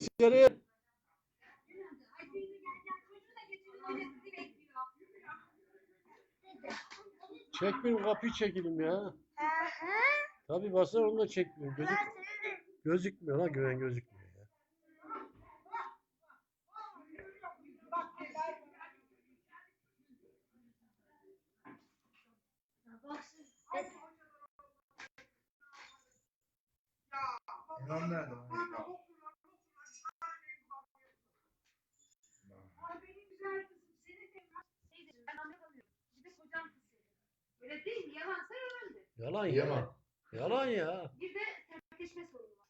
içeri. Çekmeyin kapıyı çekelim ya. Tabii basar onu da çekmiyor. Gözük, gözükmüyor lan güven gözükmüyor ya. İmam nerede? Ay benim güzel kızım seni de şeydir, ben anne kalıyorum. Bir de kocam kızı. Öyle değil mi? Yalansa yalandır. Yalan ya. Yalan. Yalan ya. Bir de sertleşme sorunu var.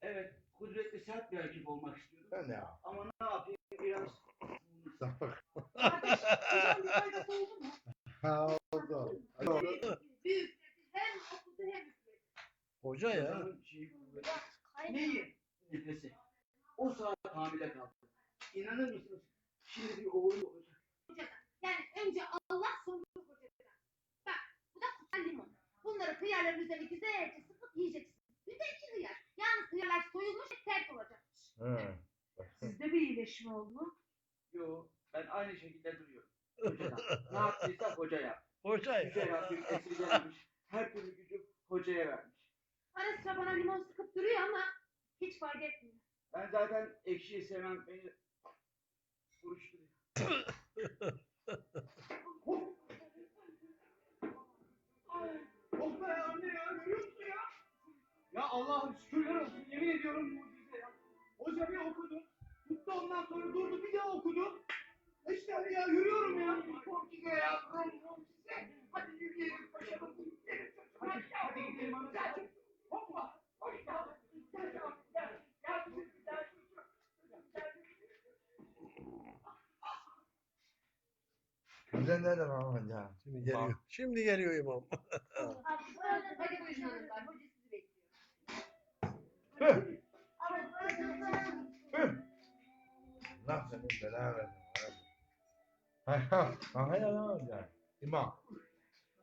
Evet, kudretli sert bir rakip olmak istiyorum. Ben ne yapayım? Ama ne yapayım biraz Sapık. Kardeş, kocam bir faydası oldu mu? Ha oldu. Büyük hem okudu hem üfledi. Hoca ya. Adamın şeyi kuvveti. Neyi? Nefesi. O saat hamile kaldı. İnanır mısınız? Şimdi bir oğlu olacak. Yani önce Allah sonra kocadan. Bak bu da kutsal limon. Bunları hıyarların üzerine güzelce sıkıp yiyeceksin. Bir de iki hıyar. Yalnız hıyarlar soyulmuş ve sert olacakmış. Hı. Sizde bir iyileşme oldu mu? Yo, ben aynı şekilde duruyorum. Hocadan. ne yaptıysa hoca yap. Hoca Yüce ya. Rabbim esirgememiş. Allah'ım şükürler olsun yemin ediyorum mucize ya. Hoca bir okudu. Tuttu ondan sonra durdu bir daha okudu. İşte ya yürüyorum ya. Mucize yavrum mucize. Hadi yürüyelim koşalım. Hadi gidelim anacığım. Hoppa. Hoppa. Gel, gel, gel. Gel, gel. Güzel nerede lan hoca? Şimdi geliyor. Şimdi geliyor imam. Allah senin belanı versin. Ha ha. Ha ya lan hoca. İmam.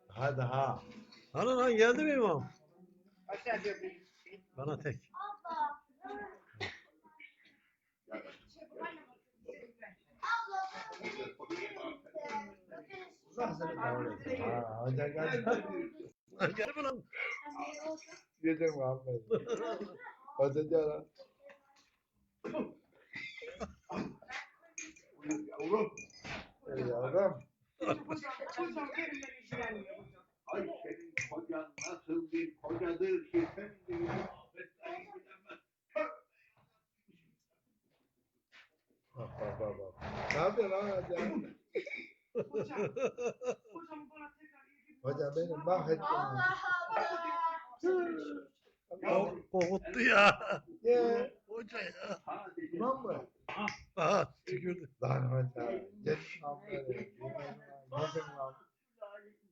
Hadi ha. Hani lan geldi mi imam? Bana tek. Ha hoca geldi. Geldi mi lan? Yedim Ahmet. Hoca gel lan. Yavrum. Ey yavrum. Hocam benimle ilgilenmiyor hocam. Ay senin kocan nasıl bir kocadır ki sen de muhabbetten ilgilenmez. Bak bak bak bak. Ne yapıyorsun lan hoca? Hocam, hocam bana tekrar ilgi Hoca beni mahvettin. Allah Ko- Korkuttu ya. Ye. Hoca ya. İmam mı? Aha tükürdü. Lan hoca. Git lan. Hey.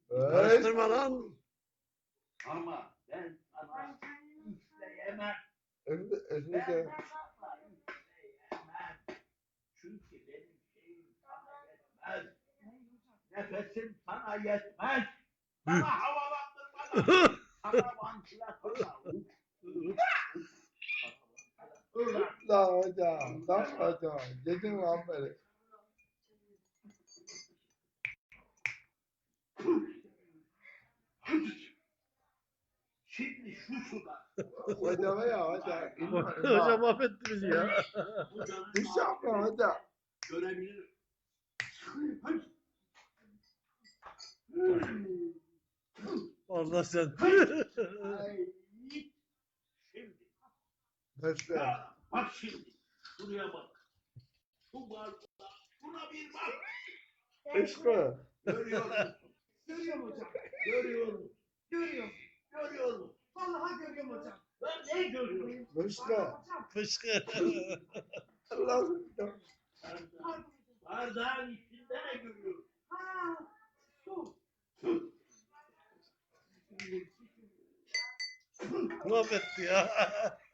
Karıştırma lan. ama ben sana üfleyemem. Önde, Ben önde. sana üfleyemem. Çünkü benim şeyim sana yetmez. Nefesim sana yetmez. Sana havalandırmana. Sana vantilatöre. Lan hoca. Hoca. Gidin lan beni. Şimdi şu suda. Hoca be ya hoca. İmam, Hoca imam. mahvetti bizi ya. Hiç yapma hoca. görebilirim. Allah sen. Şimdi Nasıl? bak şimdi şuraya bak. Şu bardağa şuna bir bak. Eşko. Görüyor musun? Görüyorum hocam. Görüyorum. Görüyorum. Görüyorum. Vallahi görüyorum hocam. Ben ne görüyorum? Hocam. Fışkı. Allah'ım. Bardağı- Bardağın içinde ne görüyorum? Ha, su. mahvetti ya.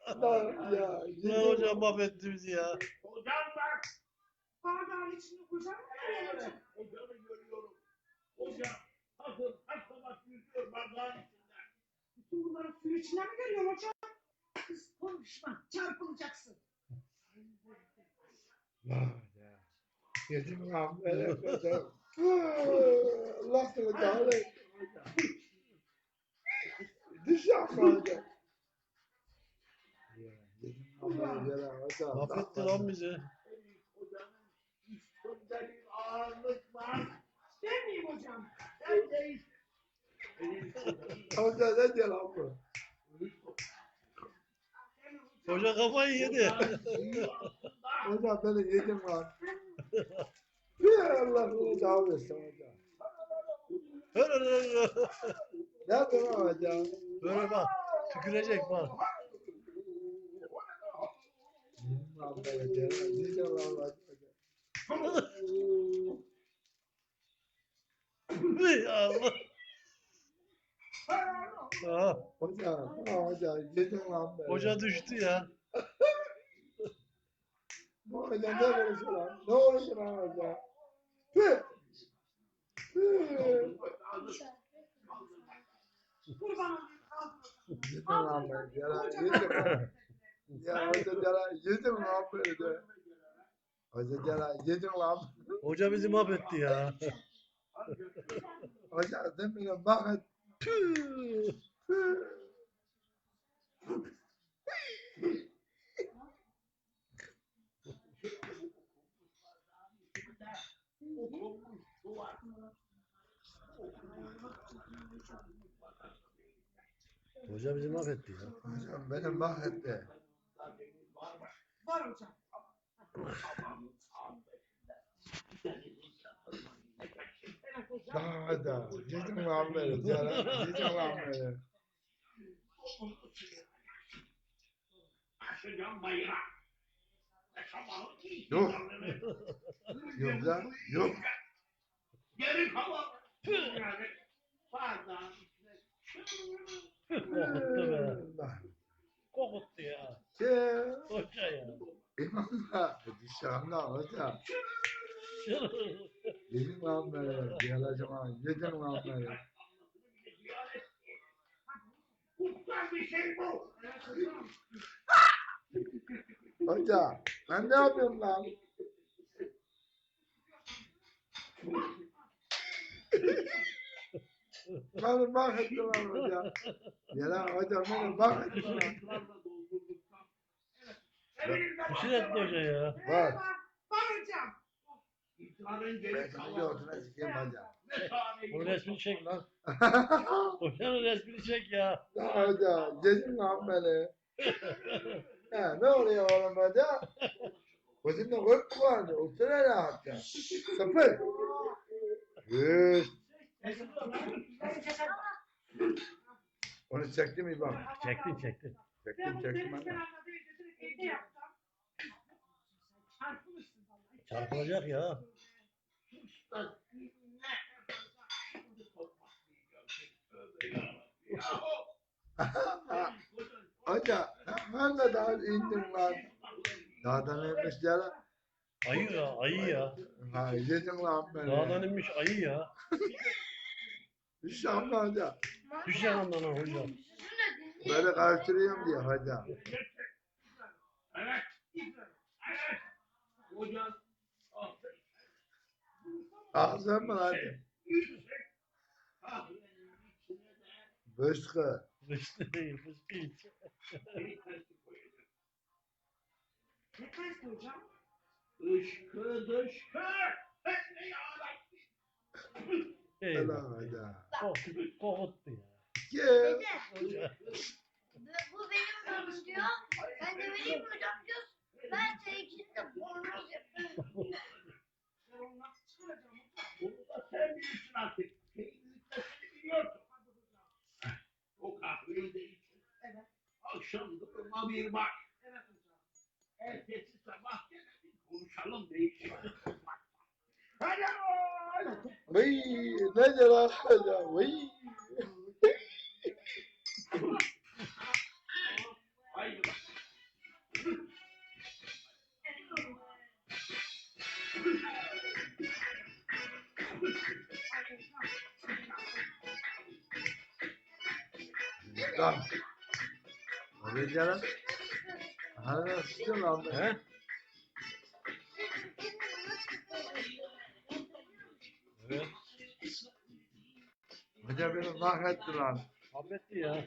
Lan ya. Lan Gidin. hoca mahvetti bizi ya. Hocam bak. Bardağın içinde hocam mı görüyor hocam? Hocanı görüyorum. Hocam takır taklamak yüzüyor bardağın içinde. Bütün bunları suyun içinde mi görüyor hocam? Kız konuşma, çarpılacaksın. ya. Yedim lan böyle böyle. Allah. Düş yapma hocam. Yedim lan hocam. Bizi. Üstünde bir ağırlık var. Miyim hocam? Ben değil. Hoca ne diyor lan bu? Hoca kafayı yedi. Hocam beni yedim lan. Allah devam etsin hocam. Ne yapayım hocam? Böyle bak. Tükürecek bak. Yedim lan böyle. Yedim lan böyle. Ey Allah. Aha, Hocam, ha hocam yedim lan böyle. hoca düştü ya. Bu hocam ne konuşuyor lan? Ne konuşuyor lan hocam? Tüh! Tüh! Yedim lan böyle. Ya, yedim lan. Ya hoca cana yedim lan böyle. Hoca cana yedim lan. Hoca bizi mahvetti ya. Hoca demin bakın. Tüh. Tüh! Hoca bizi mahvetti ya. Hocam beni mahvetti. Var hocam. Daha da lan böyle. Aşacağım bayrağı. Yok. Yok lan. Yok. Geri kalan. Kokuttu ya. Şey, Hoca ya. İmamla dışarıda hoca. Yedim böyle. Geleceğim ha. Yedim şey bu. Hoca ben ne yapıyorum lan? Beni mahvetti lan hoca. Ya lan hoca beni mahvetti lan. Küsür etti hoca ya. Hocam. İtibarın Ben kalan. gördüğüne sikeyim hoca. Ne tane Onun resmini çek lan. Hocanın resmini çek ya. Ya hoca yedim lan beni. Ha, ne oluyor oğlum hoca? Gözümde korku vardı. Otur hele hatta. Sıfır. Yüz. Onu çektim İbrahim. Çektin çektin. Çektim çektim ben. de. Evde yapsam. Çarpılırsın vallahi. Çarpılacak ya. Hoca ben de daha indim lan. Dağdan inmiş yere. Ayı ya ayı ya. Ha yedim lan beni. Dağdan inmiş ayı ya. İnşallah hoca. Düşecek ondan ha hoca. Böyle karıştırıyorum diye hoca. Evet. Evet. Hocam. Ağzın mı lan? De Bışkı. Fışkı değil kaşık koyacağım. Ne kaçtı hocam? Dışkı dışkı. Ne yarabbim. Eyvah. Kokuttu ya. Kim? Hoca. Bu benim yorumum diyor. Ben de vereyim mi hocam diyorsun. Ben seninkini de bornoz yapıyorum. Ben onu nasıl çıkaracağım hocam? Bunu da sen bilirsin artık. Şeyin listesini biliyorsun. O kahveyi de için. Evet. Akşam duruma bir bak. Evet hocam. Ertesi sabah gene bir konuşalım değişik. Hadi Vay ne diyor lan hoca? Vay. Selam. Alacağım. Ha, selam. He? Evet. Hoca beni mahvetti lan. Mahvetti ya.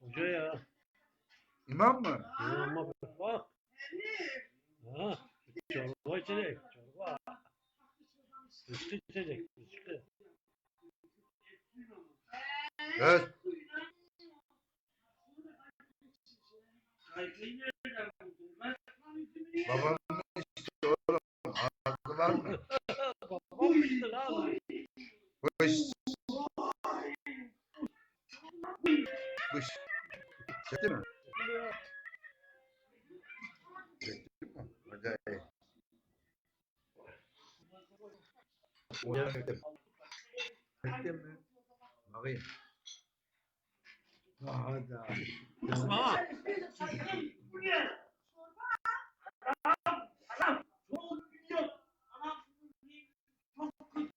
Hoca ya. İmam mı? İmam bak. Ha, çorba içecek. Çorba. Üstü içecek. Üstü. Evet. Anam çok kötü.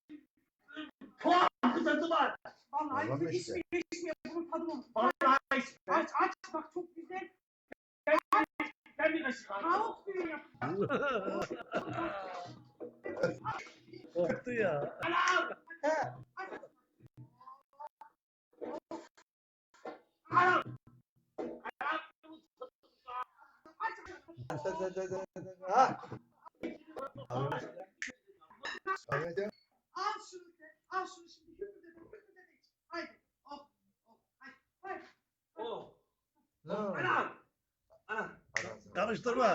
Tuhaf bir tadı var. Vallahi hiç işte. değişmiyor. Bunun tadı olmuş. Vallahi işte. Aç aç bak çok güzel. Ben bir kaşık. Tavuk suyu yap. Korktu ya. Ha. Ahmet'e Al şunu sen. Al şunu şimdi. Hüpür de hüpür de iç. Haydi. Oh. Oh. Haydi. Haydi. Oh! ne! Anam! Anasını. Karıştırma.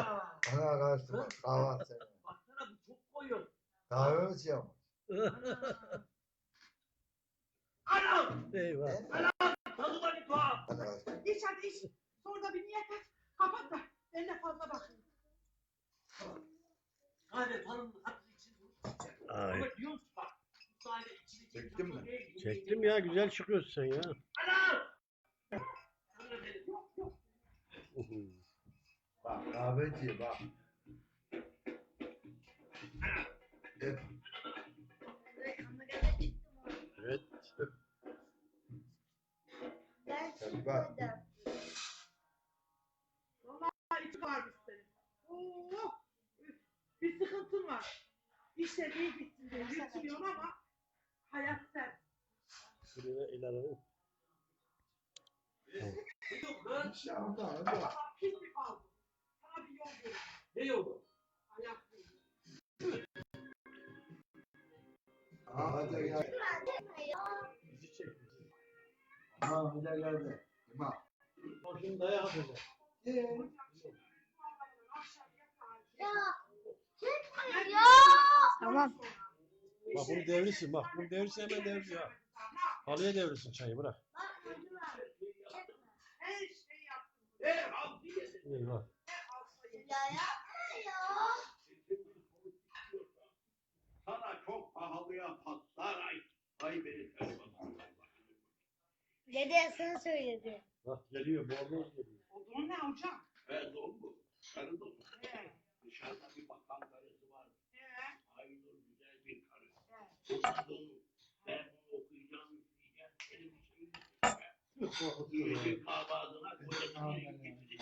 Ana karıştırma. Kahvaltı sen. Baksana bu çok koyu. Kahve mi içiyor mu? Anam! Eyvah. Tadı var bir tuhaf. İç hadi iç. Sonra da bir niyet et. Kapat da. Ben de fazla bakayım. Sadece tanımın hatırı için bunu içeceğim. Ay. Ama diyorum ki bak. Bu sadece içini Çektin mi? Çektim ya güzel çıkıyorsun sen ya. Anam! Tanrı benim. Bak kahve içiyor bak. Bak. çıkmadım. Vallahi içi varmış senin. Oo. Bir sıkıntın var. İşte iyi gitsin diye yırtılıyorsun ama hayat sen. Şuraya el alalım. Yok lan. Tamam tamam hadi. Ama pis bir kaldı. Sana bir yol verin. Ne yolu? Hayat. Ha, hadi gel. Bizi çek. Geldi. İmam. Başını dayak atacak. Ee, Ya. Çıkmıyor ya. Tamam. Bak bunu devirsin bak. Bunu devirsin hemen devir ya. Halıya devirsin çayı bırak. Eyvah. Ya yapma ya. Sana çok pahalıya patlar ay. Ay beni. Dede sana söyledi. Bak geliyor bornoz geliyor. Olduğun ne hocam? De o mu? Karı da o. He. Dışarıda bir bakan karısı var. He. Aynur güzel bir karı. He. O kadın ben bunu okuyacağım, üfleyeceğim, benim için Yiyecek kahvaltına kocasını getirecek.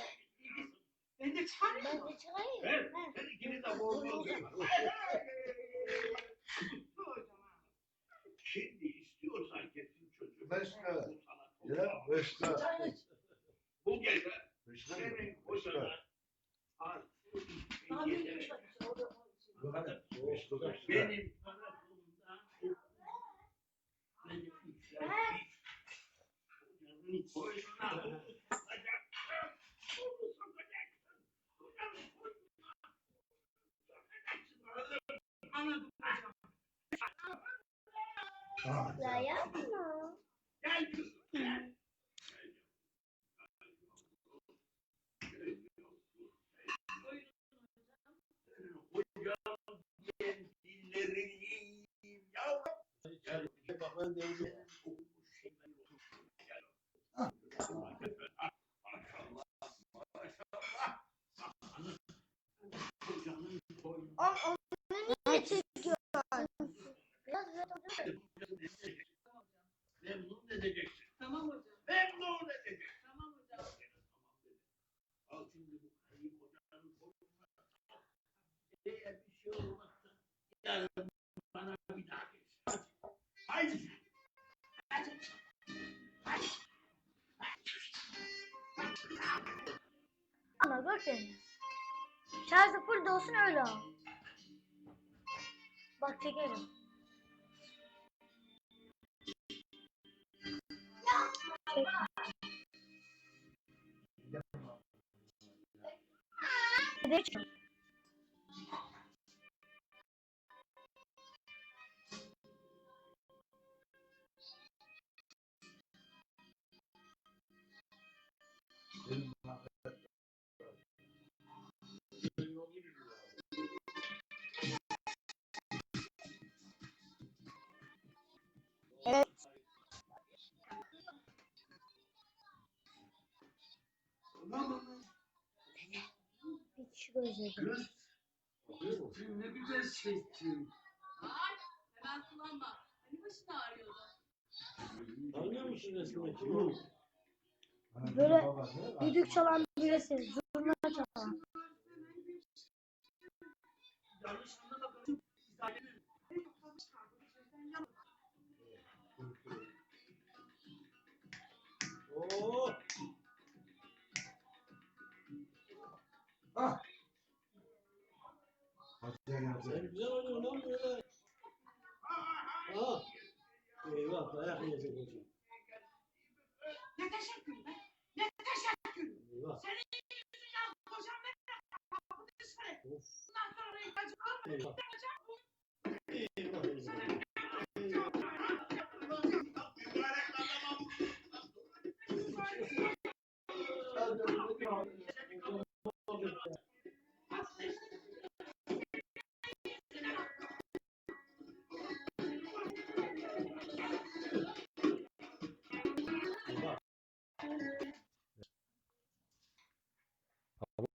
Ben de çıkarayım Ben de çıkarayım. Ha. ben ikiniz de bornoz ha. Şimdi istiyorsan kesin. Bu sana çok Ya pahalı. başka. Bu gece Başka. senin Başka. kocana artık bir gece Başka. benim tarafımdan benim bırak beni. Şarjı full dolsun öyle al. Bak çekerim. Kişi gözledim. Ne güzel çektin. Hemen kullanma. Hani başın ağrıyordu. Tanıyor musun resmen kim? Böyle düdük çalan birisi. Zurna çalan. Yanlış Ah. Hadi gel Sen güzel oynuyorsun lan böyle. Aa. Eyvah dayak yiyecek hocam. Ne teşekkür be. Ne teşekkür. Eyvah. Senin yüzünden kocam benim kapını dışarı. Of. Bundan sonra ihtiyacı kalmadı. Eyvah. Hocam